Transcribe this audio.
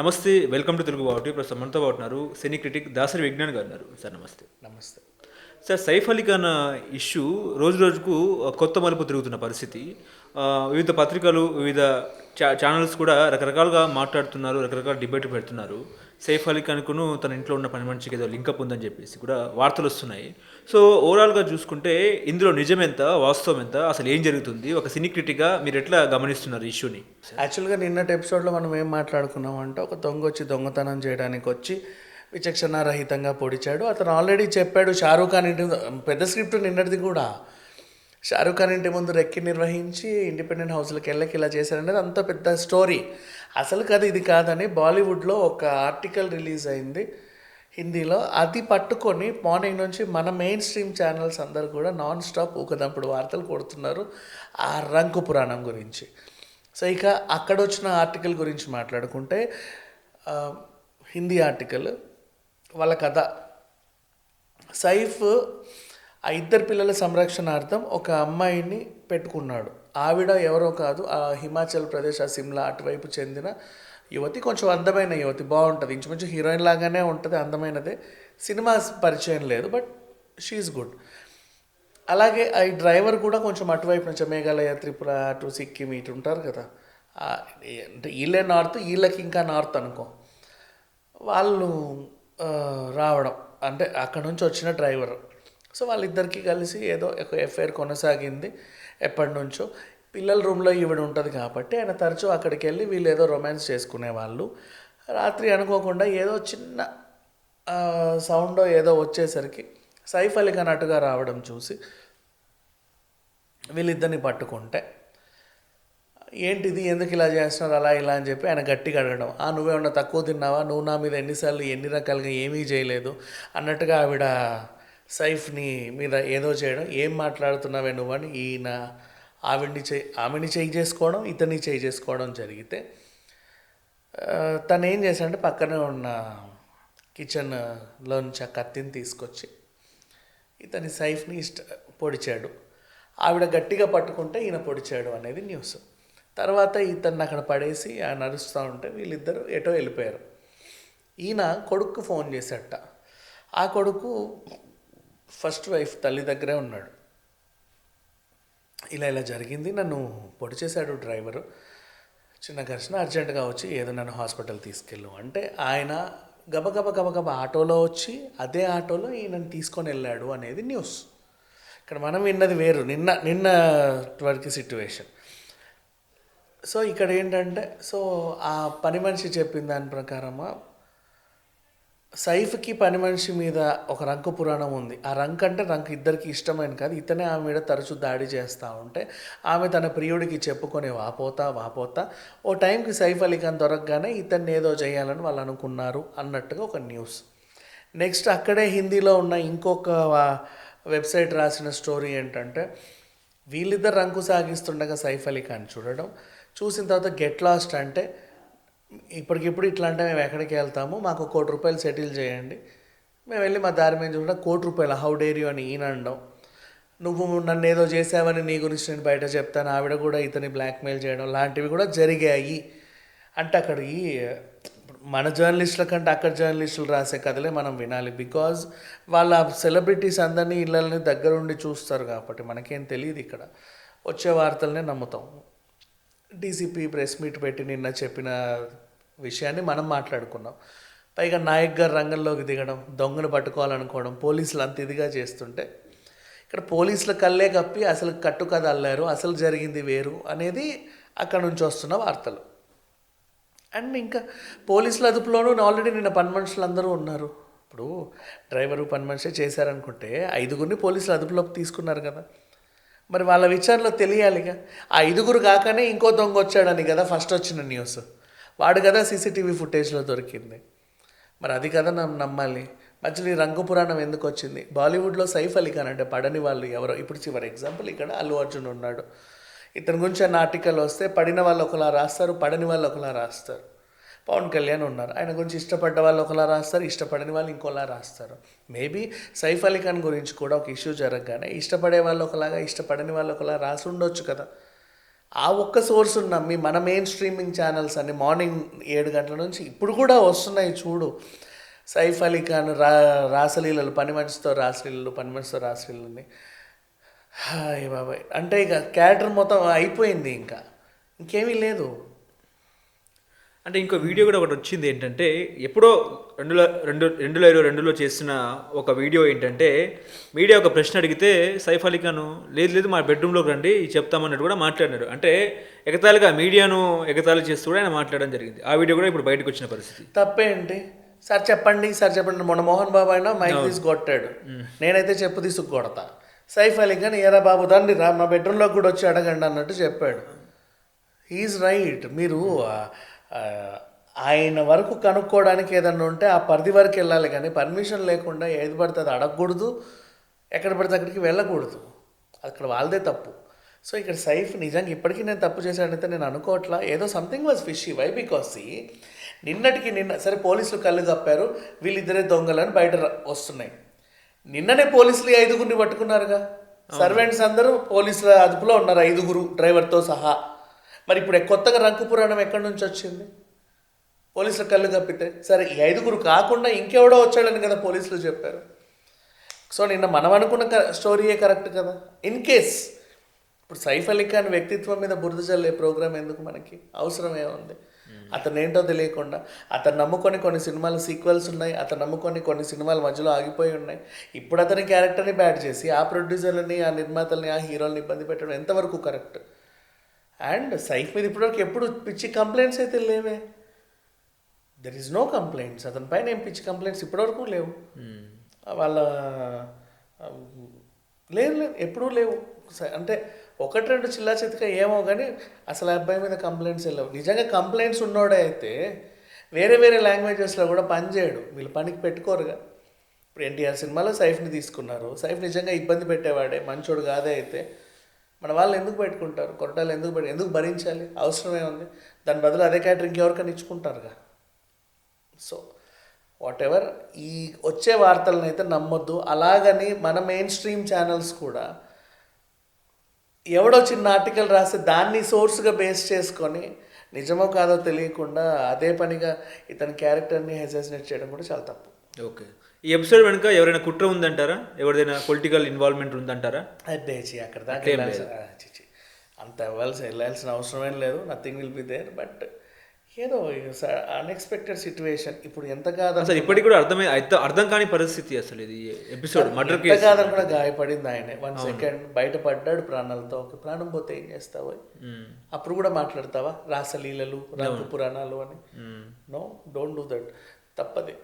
నమస్తే welcome to Telugu బావటి ప్రస్తుతం మనతో బాగున్నారు సినీ క్రిటిక్ దాసరి విజ్ఞాన్ గారు ఉన్నారు సార్ నమస్తే. నమస్తే. సార్ సైఫ్ అలీ ఖాన్ ఇష్యూ రోజు రోజుకు కొత్త మలుపు తిరుగుతున్న పరిస్థితి. వివిధ పత్రికలు వివిధ చా ఛానల్స్ కూడా రకరకాలుగా మాట్లాడుతున్నారు రకరకాల డిబేట్లు పెడుతున్నారు. సైఫ్ అలీ ఖాన్కును తన ఇంట్లో ఉన్న పని మనిషికి ఏదో లింకప్ ఉందని చెప్పేసి కూడా వార్తలు వస్తున్నాయి. సో ఓవరాల్గా చూసుకుంటే ఇందులో నిజం ఎంత వాస్తవం ఎంత అసలు ఏం జరుగుతుంది? ఒక సినీ క్రిటిక్గా మీరు ఎట్లా గమనిస్తున్నారు ఇష్యూని? యాక్చువల్గా నిన్నటి ఎపిసోడ్లో మనం ఏం మాట్లాడుకున్నాం అంటే ఒక దొంగ వచ్చి దొంగతనం చేయడానికి వచ్చి విచక్షణారహితంగా పొడిచాడు. అతను ఆల్రెడీ చెప్పాడు షారూఖ్ ఖాన్ ఇంటి పెద్ద స్క్రిప్ట్ నిన్నటిది కూడా. షారూఖ్ ఖాన్ ఇంటి ముందు రెక్కి నిర్వహించి ఇండిపెండెంట్ హౌస్లకు వెళ్ళకి ఇలా చేశారనేది అంత పెద్ద స్టోరీ. అసలు కథ ఇది కాదని బాలీవుడ్లో ఒక ఆర్టికల్ రిలీజ్ అయింది హిందీలో. అది పట్టుకొని మార్నింగ్ నుంచి మన మెయిన్ స్ట్రీమ్ ఛానల్స్ అందరు కూడా నాన్ స్టాప్ ఊకదంపుడు వార్తలు కొడుతున్నారు ఆ రంకు పురాణం గురించి. సో ఇక అక్కడ వచ్చిన ఆర్టికల్ గురించి మాట్లాడుకుంటే హిందీ ఆర్టికల్ వాళ్ళ కథ. సైఫ్ ఆ ఇద్దరు పిల్లల సంరక్షణార్థం ఒక అమ్మాయిని పెట్టుకున్నాడు. ఆవిడ ఎవరో కాదు ఆ హిమాచల్ ప్రదేశ్ ఆ సిమ్లా అటువైపు చెందిన యువతి కొంచెం అందమైన యువతి బాగుంటుంది. ఇంచుమించు హీరోయిన్ లాగానే ఉంటుంది అందమైనదే. సినిమా పరిచయం లేదు బట్ షీఈస్ గుడ్ అలాగే ఈ డ్రైవర్ కూడా కొంచెం అటువైపు నుంచి మేఘాలయ త్రిపుర అటు సిక్కిం ఇటు ఉంటారు కదా. అంటే వీళ్ళే నార్త్ వీళ్ళకి ఇంకా నార్త్ అనుకో. వాళ్ళు రావడం అంటే అక్కడ నుంచి వచ్చిన డ్రైవర్. సో వాళ్ళిద్దరికీ కలిసి ఏదో ఒక ఎఫ్ఐఆర్ కొనసాగింది ఎప్పటి నుంచో. పిల్లల రూమ్లో ఈవిడ ఉంటుంది కాబట్టి ఆయన తరచూ అక్కడికి వెళ్ళి వీళ్ళు ఏదో రొమాన్స్ చేసుకునేవాళ్ళు. రాత్రి అనుకోకుండా ఏదో చిన్న సౌండ్ ఏదో వచ్చేసరికి సైఫ్ అలీ ఖాన్ అటుగా రావడం చూసి వీళ్ళిద్దరిని పట్టుకుంటే ఏంటిది? ఎందుకు ఇలా చేస్తున్నారు? అలా ఇలా అని చెప్పి ఆయన గట్టిగా అడగడం. ఆ నువ్వేమన్నా తక్కువ తిన్నావా? నువ్వు నా మీద ఎన్నిసార్లు ఎన్ని రకాలుగా ఏమీ చేయలేదు అన్నట్టుగా ఆవిడ సైఫ్ని మీద ఏదో చేయడం ఏం మాట్లాడుతున్నావే నువ్వని ఈయన ఆవిడ్ని చే ఆమెని చేయి చేసుకోవడం ఇతన్ని చేయి చేసుకోవడం జరిగితే తను ఏం చేశాడంటే పక్కనే ఉన్న కిచెన్లో నుంచి ఆ కత్తిని తీసుకొచ్చి ఇతని సైఫ్ని ఇష్ట పొడిచాడు. ఆవిడ గట్టిగా పట్టుకుంటే ఈయన పొడిచాడు అనేది న్యూస్. తర్వాత ఇతన్ని అక్కడ పడేసి ఆయన అరుస్తూ ఉంటే వీళ్ళిద్దరూ ఎటో వెళ్ళిపోయారు. ఈయన కొడుకు ఫోన్ చేశాట ఆ కొడుకు ఫస్ట్ వైఫ్ తల్లి దగ్గరే ఉన్నాడు. ఇలా ఇలా జరిగింది. నన్ను పొడి చేశాడు డ్రైవరు. చిన్న ఘర్షణ అర్జెంటుగా వచ్చి ఏదో నన్ను హాస్పిటల్ తీసుకెళ్ళు అంటే ఆయన గబగబ గబగబ ఆటోలో వచ్చి అదే ఆటోలో ఈయనను తీసుకొని వెళ్ళాడు అనేది న్యూస్. ఇక్కడ మనం విన్నది వేరు. నిన్న నిన్న వరకు సిట్యువేషన్ సో ఇక్కడ ఏంటంటే సో ఆ పని మనిషి చెప్పిన దాని ప్రకారమా సైఫ్కి పని మనిషి మీద ఒక రంకు పురాణం ఉంది. ఆ రంక్ అంటే రంక్ ఇద్దరికి ఇష్టమైన కాదు. ఇతనే ఆమె మీద తరచూ దాడి చేస్తూ ఉంటే ఆమె తన ప్రియుడికి చెప్పుకొని వాపోతా వాపోతా ఓ టైంకి సైఫ్ అలీ ఖాన్ దొరకగానే ఇతన్ని ఏదో చేయాలని వాళ్ళు అనుకున్నారు అన్నట్టుగా ఒక న్యూస్. నెక్స్ట్ అక్కడే హిందీలో ఉన్న ఇంకొక వెబ్సైట్ రాసిన స్టోరీ ఏంటంటే వీళ్ళిద్దరు రంకు సాగిస్తుండగా సైఫ్ అలీ ఖాన్ చూడడం. చూసిన తర్వాత గెట్ లాస్ట్ అంటే ఇప్పటికిప్పుడు ఇట్లా అంటే మేము ఎక్కడికి వెళ్తాము మాకు కోటి రూపాయలు సెటిల్ చేయండి. మేము వెళ్ళి మా దారి మీద చూడడం కోటి రూపాయలు హౌ డేర్ యూ అని ఈయన అనడం. నువ్వు నన్ను ఏదో చేసావని నీ గురించి నేను బయట చెప్తాను ఆవిడ కూడా ఇతని బ్లాక్మెయిల్ చేయడం లాంటివి కూడా జరిగాయి. అంటే అక్కడికి మన జర్నలిస్టుల కంటే అక్కడ జర్నలిస్టులు రాసే కథలే మనం వినాలి. బికాజ్ వాళ్ళ సెలబ్రిటీస్ అందరినీ ఇళ్ళని దగ్గరుండి చూస్తారు కాబట్టి మనకేం తెలియదు ఇక్కడ. వచ్చే వార్తలనే నమ్ముతాం. డీసీపీ ప్రెస్ మీట్ పెట్టి నిన్న చెప్పిన విషయాన్ని మనం మాట్లాడుకున్నాం. పైగా నాయక్ గారు రంగంలోకి దిగడం దొంగను పట్టుకోవాలనుకోవడం పోలీసులు అంత ఇదిగా చేస్తుంటే ఇక్కడ పోలీసుల కళ్ళే కప్పి అసలు కట్టు కథ అల్లారు అసలు జరిగింది వేరు అనేది అక్కడ నుంచి వస్తున్న వార్తలు. అండ్ ఇంకా పోలీసుల అదుపులోనూ ఆల్రెడీ నిన్న పని మనుషులు అందరూ ఉన్నారు. ఇప్పుడు డ్రైవరు పని మనిషే చేశారనుకుంటే ఐదుగురిని పోలీసులు అదుపులోకి తీసుకున్నారు కదా. మరి వాళ్ళ విచారణలో తెలియాలిగా. ఆ ఐదుగురు కాకనే ఇంకో దొంగ వచ్చాడని కదా ఫస్ట్ వచ్చిన న్యూస్. వాడు కదా సీసీటీవీ ఫుటేజ్లో దొరికింది. మరి అది కదా నన్ను నమ్మాలి. మధ్యలో ఈ రంగు పురాణం ఎందుకు వచ్చింది? బాలీవుడ్లో సైఫ్ అలీ ఖాన్ అంటే పడని వాళ్ళు ఎవరో? ఇప్పుడు చివరి ఎగ్జాంపుల్ ఇక్కడ అల్లు అర్జున్ ఉన్నాడు. ఇతని గురించి అన్న ఆర్టికల్ వస్తే పడిన వాళ్ళు ఒకలా రాస్తారు పడని వాళ్ళు ఒకలా రాస్తారు. పవన్ కళ్యాణ్ ఉన్నారు. ఆయన గురించి ఇష్టపడ్డ వాళ్ళు ఒకలా రాస్తారు ఇష్టపడని వాళ్ళు ఇంకోలా రాస్తారు. మేబీ సైఫ్ అలీ ఖాన్ గురించి కూడా ఒక ఇష్యూ జరగగానే ఇష్టపడే వాళ్ళు ఒకలాగా ఇష్టపడని వాళ్ళు ఒకలా రాసి ఉండొచ్చు కదా. ఆ ఒక్క సోర్స్ నమ్మి మన మెయిన్ స్ట్రీమింగ్ ఛానల్స్ అన్ని మార్నింగ్ ఏడు గంటల నుంచి ఇప్పుడు కూడా వస్తున్నాయి చూడు. సైఫ్ అలీ ఖాన్ రా రాసలీలలు పని మనిషితో రాసలీలలు పని మనిషితో రాసలీలని హాయ్ బాబాయ్. అంటే ఇక క్యారెక్టర్ మొత్తం అయిపోయింది ఇంకా. ఇంకేమీ లేదు. అంటే ఇంకో వీడియో కూడా ఒకటి వచ్చింది ఏంటంటే ఎప్పుడో రెండులో రెండు రెండు వేల ఇరవై రెండులో చేసిన ఒక వీడియో ఏంటంటే మీడియా ఒక ప్రశ్న అడిగితే సైఫ్ అలీ ఖాన్ లేదు లేదు మా బెడ్రూమ్లోకి రండి చెప్తామన్నట్టు కూడా మాట్లాడినాడు. అంటే ఎగతాళిగా మీడియాను ఎగతాళి చేస్తూ కూడా ఆయన మాట్లాడడం జరిగింది. ఆ వీడియో కూడా ఇప్పుడు బయటకు వచ్చిన పరిస్థితి. తప్పేంటి? సార్ చెప్పండి సార్ చెప్పండి. మొన్న మోహన్ బాబు అయినా మైక్ తీసి కొట్టాడు. నేనైతే చెప్పు తీసుకు కొడతా. సైఫ్ అలీ ఖాన్ ఏరా బాబు దాన్ని రా మా బెడ్రూమ్లోకి కూడా వచ్చి అడగండి అన్నట్టు చెప్పాడు. ఈజ్ రైట్ మీరు ఆయన వరకు కనుక్కోవడానికి ఏదన్నా ఉంటే ఆ పరిధి వరకు వెళ్ళాలి కానీ పర్మిషన్ లేకుండా ఏది పడితే అది అడగకూడదు ఎక్కడ పడితే అక్కడికి వెళ్ళకూడదు. అక్కడ వాళ్ళదే తప్పు. సో ఇక్కడ సైఫ్ నిజంగా ఇప్పటికీ నేను తప్పు చేశానైతే నేను అనుకోవట్లా. ఏదో something was fishy why because నిన్నటికి నిన్న సరే పోలీసులు కళ్ళు కప్పారు వీళ్ళిద్దరే దొంగలని బయట వస్తున్నాయి. నిన్ననే పోలీసులు ఐదుగురిని పట్టుకున్నారుగా. సర్వెంట్స్ అందరూ పోలీసుల అదుపులో ఉన్నారు ఐదుగురు డ్రైవర్తో సహా. మరి ఇప్పుడు కొత్తగా రంకు పురాణం ఎక్కడి నుంచి వచ్చింది? పోలీసుల కళ్ళు కప్పితే సరే ఈ ఐదుగురు కాకుండా ఇంకెవడో వచ్చాడని కదా పోలీసులు చెప్పారు. సో నిన్న మనం అనుకున్న క- స్టోరీయే కరెక్ట్ కదా? ఇన్ కేస్ ఇప్పుడు సైఫ్ అలీ ఖాన్ వ్యక్తిత్వం మీద బురద జల్లే ప్రోగ్రామ్ ఎందుకు మనకి? అవసరం ఏముంది అతను ఏంటో తెలియకుండా అతను నమ్ముకొని కొన్ని సినిమాలు సీక్వెల్స్ ఉన్నాయి. అతను నమ్ముకొని కొన్ని సినిమాలు మధ్యలో ఆగిపోయి ఉన్నాయి. ఇప్పుడు అతని క్యారెక్టర్ని బ్యాడ్ చేసి ఆ ప్రొడ్యూసర్లని ఆ నిర్మాతల్ని ఆ హీరోల్ని ఇబ్బంది పెట్టడం ఎంతవరకు కరెక్ట్ అండ్ సైఫ్ మీద ఇప్పటివరకు ఎప్పుడు పిచ్చి కంప్లైంట్స్ అయితే లేవే. దెర్ ఇస్ నో కంప్లైంట్స్ అతని పైన ఏం పిచ్చి కంప్లైంట్స్ ఇప్పటివరకు లేవు. వాళ్ళ ఆ, లేదు లేదు ఎప్పుడూ లేవు. అంటే ఒకటి రెండు చిల్లా చితక ఏమో కానీ అసలు అబ్బాయి మీద కంప్లైంట్స్ లేవు. నిజంగా కంప్లైంట్స్ ఉన్నోడే అయితే వేరే వేరే లాంగ్వేజెస్లో కూడా పని చేయడు. వీళ్ళు పనికి పెట్టుకోరుగా. ఇప్పుడు ఎన్టీఆర్ సినిమాలో సైఫ్ని తీసుకున్నారు. సైఫ్ నిజంగా ఇబ్బంది పెట్టేవాడే. మంచోడు కాదే అయితే. మన వాళ్ళు ఎందుకు పెట్టుకుంటారు? కొరటాలు ఎందుకు పెట్టి ఎందుకు భరించాలి? అవసరమే ఉంది. దాని బదులు అదే క్యాటరింగ్ ఎవరికైనా ఇచ్చుకుంటారుగా. సో వాట్ ఎవర్ ఈ వచ్చే వార్తలను అయితే నమ్మొద్దు. అలాగని మన మెయిన్ స్ట్రీమ్ ఛానల్స్ కూడా ఎవడో చిన్న ఆర్టికల్ రాస్తే దాన్ని సోర్స్గా బేస్ చేసుకొని నిజమో కాదో తెలియకుండా అదే పనిగా ఇతని క్యారెక్టర్ని హెజాసినేట్ చేయడం కూడా చాలా తప్పు. ఓకే. ఈ ఎపిసోడ్ వెనుక ఎవరైనా కుట్ర ఉందంటారా? ఎవరిదైనా పొలిటికల్ ఇన్వాల్వ్మెంట్ ఉందంటారా? అదే అక్కడ దాకా. అంత ఇవ్వాల్సిన వెళ్ళాల్సిన అవసరమేం లేదు. Nothing will be there but ఏదో అన్ఎక్స్పెక్టెడ్ సిచ్యువేషన్ ఇప్పుడు ఎంత కాదు అసలు ఇప్పటికి కూడా అర్థమై అర్థం అర్థం కాని పరిస్థితి అసలు ఇది ఎపిసోడ్ మర్డర్ ఎంత కేసు కాదని కూడా గాయపడింది ఆయనే. వన్ సెకండ్ బయటపడ్డాడు ప్రాణాలతో. ఒక ప్రాణం పోతే ఏం చేస్తావు. అప్పుడు కూడా మాట్లాడతావా? రాసలీలలు రంగు పురాణాలు అని. నో డోంట్ డూ దట్ తప్పది.